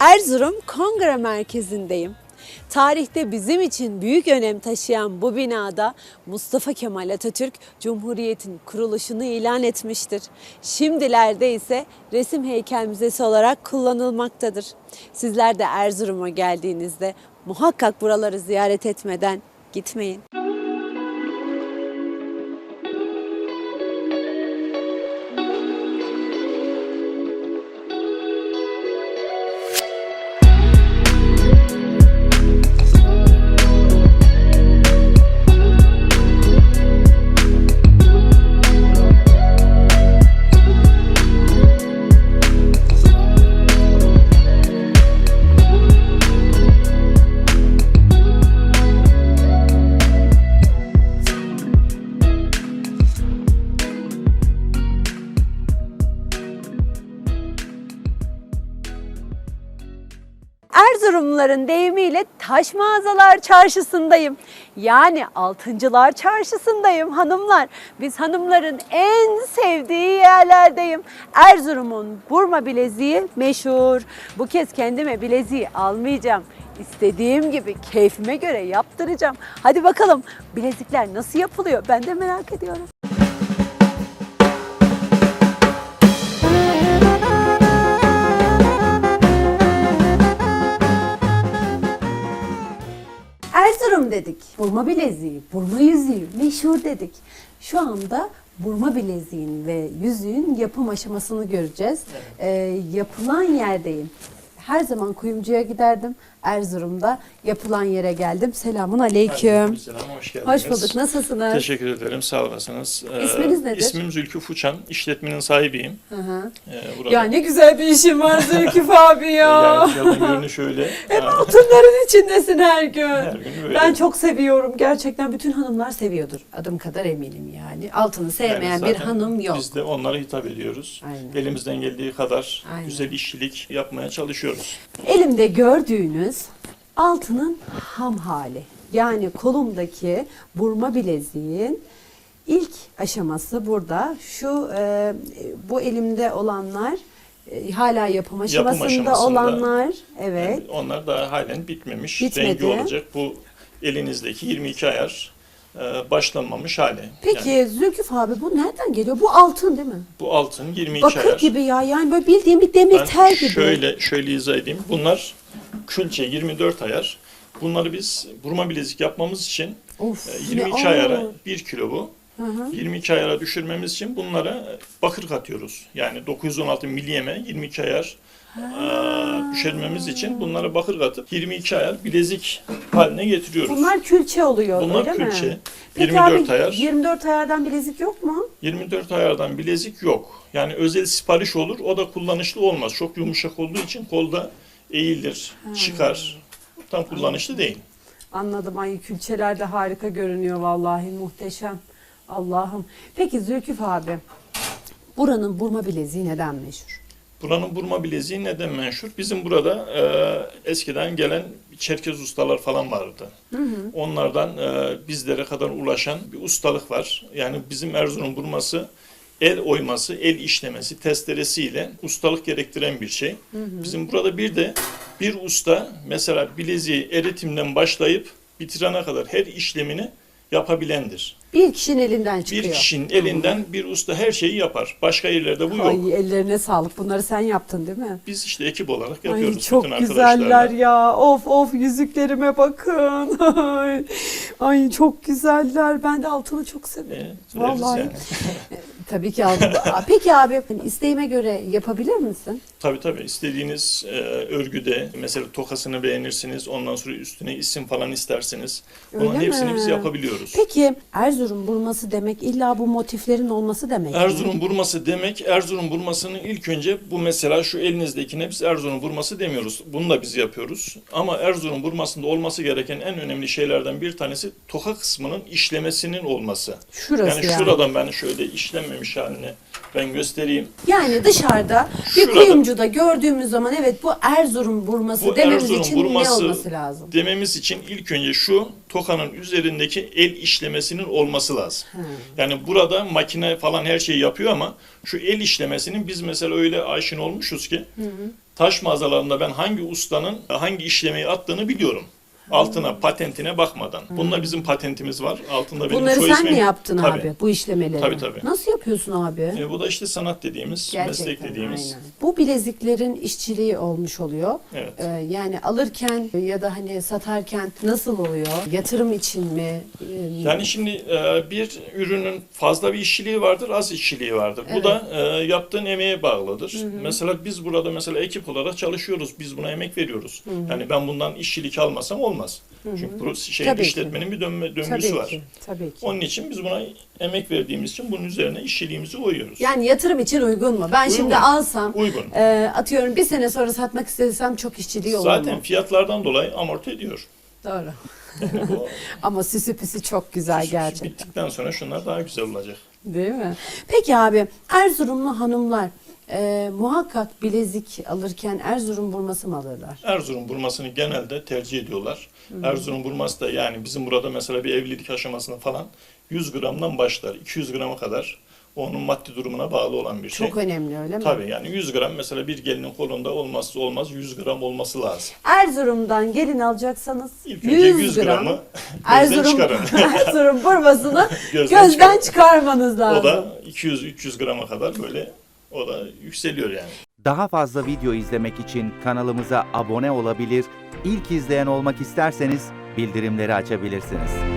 Erzurum Kongre Merkezi'ndeyim. Tarihte bizim için büyük önem taşıyan bu binada Mustafa Kemal Atatürk Cumhuriyet'in kuruluşunu ilan etmiştir. Şimdilerde ise resim heykel müzesi olarak kullanılmaktadır. Sizler de Erzurum'a geldiğinizde muhakkak buraları ziyaret etmeden gitmeyin. Erzurumluların deyimiyle taş mağazalar çarşısındayım. Yani altıncılar çarşısındayım hanımlar. Biz hanımların en sevdiği yerlerdeyim. Erzurum'un burma bileziği meşhur. Bu kez kendime bileziği almayacağım. İstediğim gibi keyfime göre yaptıracağım. Hadi bakalım bilezikler nasıl yapılıyor ben de merak ediyorum. Dedik. Burma bileziği, burma yüzüğü meşhur dedik. Şu anda burma bileziğin ve yüzüğün yapım aşamasını göreceğiz. Ee, yapılan yerdeyim. Her zaman kuyumcuya giderdim. Erzurum'da yapılan yere geldim. Selamun aleyküm. Selam, hoş geldiniz. Hoş bulduk. Nasılsınız? Teşekkür ederim, sağ olasınız. Ee, İsminiz nedir? İsmim Zülkü Fuçan, işletmenin sahibiyim. Hı hı. Ee, burada. Ya ne güzel bir işin var Zülküf abi ya. Yani planın görünüşü şöyle. Hep altınların içindesin her gün. her gün böyle. Ben çok seviyorum. Gerçekten bütün hanımlar seviyordur. Adım kadar eminim yani. Altını sevmeyen Yani bir zaten hanım yok. Biz de onlara hitap ediyoruz. Aynen. Elimizden geldiği kadar Aynen. güzel işçilik yapmaya çalışıyoruz. Elimde gördüğünüz altının ham hali. Yani kolumdaki burma bileziğin ilk aşaması burada. Şu e, bu elimde olanlar e, hala yapım aşamasında, aşamasında. olanlar. Evet. Yani onlar da halen bitmemiş. Bitmedi. Rengi olacak. Bu elinizdeki 22 ayar başlanmamış hali. Peki Yani Zülküf abi bu nereden geliyor? Bu altın değil mi? bu altın 22 Bakır ayar. gibi ya. Yani böyle bildiğim bir demir Ben tel gibi. şöyle şöyle izah edeyim. Bunlar külçe 24 ayar. Bunları biz burma bilezik yapmamız için Of, e, ne 22 ağır. ayara 1 kilo bu. Hı hı. 22 ayara düşürmemiz için bunlara bakır katıyoruz. Yani 916 milyeme 22 ayar e, düşürmemiz için bunlara bakır katıp 22 ayar bilezik haline getiriyoruz. Bunlar külçe oluyor Bunlar öyle mi? külçe. Peki 24 abi, ayar. 24 ayardan bilezik yok mu? 24 ayardan bilezik yok. Yani özel sipariş olur. O da kullanışlı olmaz. Çok yumuşak olduğu için kolda eğilir, çıkar. Tam kullanışlı değil. Anladım. Ay külçeler de harika görünüyor vallahi muhteşem. Allah'ım. Peki Zülküf abi buranın burma bileziği neden meşhur? Buranın burma bileziği neden meşhur? Bizim burada e, eskiden gelen Çerkez ustalar falan vardı. Onlardan e, bizlere kadar ulaşan bir ustalık var. Yani bizim Erzurum burması el oyması, el işlemesi, testeresiyle ustalık gerektiren bir şey. Bizim burada bir de bir usta mesela bileziği eritimden başlayıp bitirene kadar her işlemini yapabilendir. Bir kişinin elinden çıkıyor. Bir kişinin elinden bir usta her şeyi yapar. Başka yerlerde bu yok. Ay ellerine sağlık. Bunları sen yaptın değil mi? Biz işte ekip olarak Ay yapıyoruz çok bütün güzeller arkadaşlarla. ya. Of of yüzüklerime bakın. Ay, Ay çok güzeller. Ben de altını çok severim. Ee, veririz Vallahi. Tabii ki aldım. Peki abi hani isteğime göre yapabilir misin? Tabii tabii istediğiniz e, örgüde mesela tokasını beğenirsiniz. Ondan sonra üstüne isim falan isterseniz. Bunların Öyle hepsini mi? biz yapabiliyoruz. Peki Erzurum burması demek illa bu motiflerin olması demek mi? Erzurum burması demek, Erzurum burmasının ilk önce bu mesela şu elinizdekine biz Erzurum burması demiyoruz. Bunu da biz yapıyoruz. Ama Erzurum burmasında olması gereken en önemli şeylerden bir tanesi toka kısmının işlemesinin olması. Şurası yani yani. şuradan ben şöyle işlememiş işlenmiş halini ben göstereyim. Yani dışarıda bir Şurada. kuyumcuda gördüğümüz zaman evet bu Erzurum burması Bu dememiz Erzurum için ne burması olması lazım? dememiz için ilk önce şu tokanın üzerindeki el işlemesinin olması lazım. Yani burada makine falan her şeyi yapıyor ama şu el işlemesinin biz mesela öyle aşina olmuşuz ki taş mağazalarında ben hangi ustanın hangi işlemeyi attığını biliyorum. Altına, patentine bakmadan. Bununla bizim patentimiz var. Altında benim Bunları sen mi ismim- yaptın Tabii. abi bu işlemeleri? Tabii, tabii. Nasıl yapıyorsun abi? E, bu da işte sanat dediğimiz, meslek dediğimiz. aynen. Bu bileziklerin işçiliği olmuş oluyor. Evet. Ee, yani alırken ya da hani satarken nasıl oluyor? Yatırım için mi? Ee, Yani şimdi e, bir ürünün fazla bir işçiliği vardır, az işçiliği vardır. Bu da e, yaptığın emeğe bağlıdır. Mesela biz burada mesela ekip olarak çalışıyoruz. Biz buna emek veriyoruz. Yani ben bundan işçilik almasam olmaz. Çünkü bu şey Tabii ki. işletmenin bir dönme, döngüsü tabii var. ki. Tabii ki. Onun için biz buna emek verdiğimiz için bunun üzerine işçiliğimizi koyuyoruz. Yani yatırım için uygun mu? Ben şimdi Uygun. alsam Uygun. e, atıyorum bir sene sonra satmak istesem çok işçiliği olur Zaten mu? fiyatlardan dolayı amorti ediyor. Doğru. Yani bu Ama süsü püsü çok güzel gerçekten. bittikten sonra şunlar daha güzel olacak. Değil mi? Peki abi Erzurumlu hanımlar e, muhakkak bilezik alırken Erzurum burması mı alırlar? Erzurum burmasını genelde tercih ediyorlar. Erzurum burması da yani bizim burada mesela bir evlilik aşamasında falan 100 gramdan başlar. 200 grama kadar onun maddi durumuna bağlı olan bir şey. Çok önemli öyle mi? Tabii yani 100 gram mesela bir gelinin kolunda olmazsa olmaz 100 gram olması lazım. Erzurum'dan gelin alacaksanız İlk önce 100, 100 gram gramı Erzurum, çıkarın. Erzurum burmasını Gözden gözden çıkarmanız lazım. o da 200-300 grama kadar böyle o da yükseliyor yani. Daha fazla video izlemek için kanalımıza abone olabilir, ilk izleyen olmak isterseniz bildirimleri açabilirsiniz.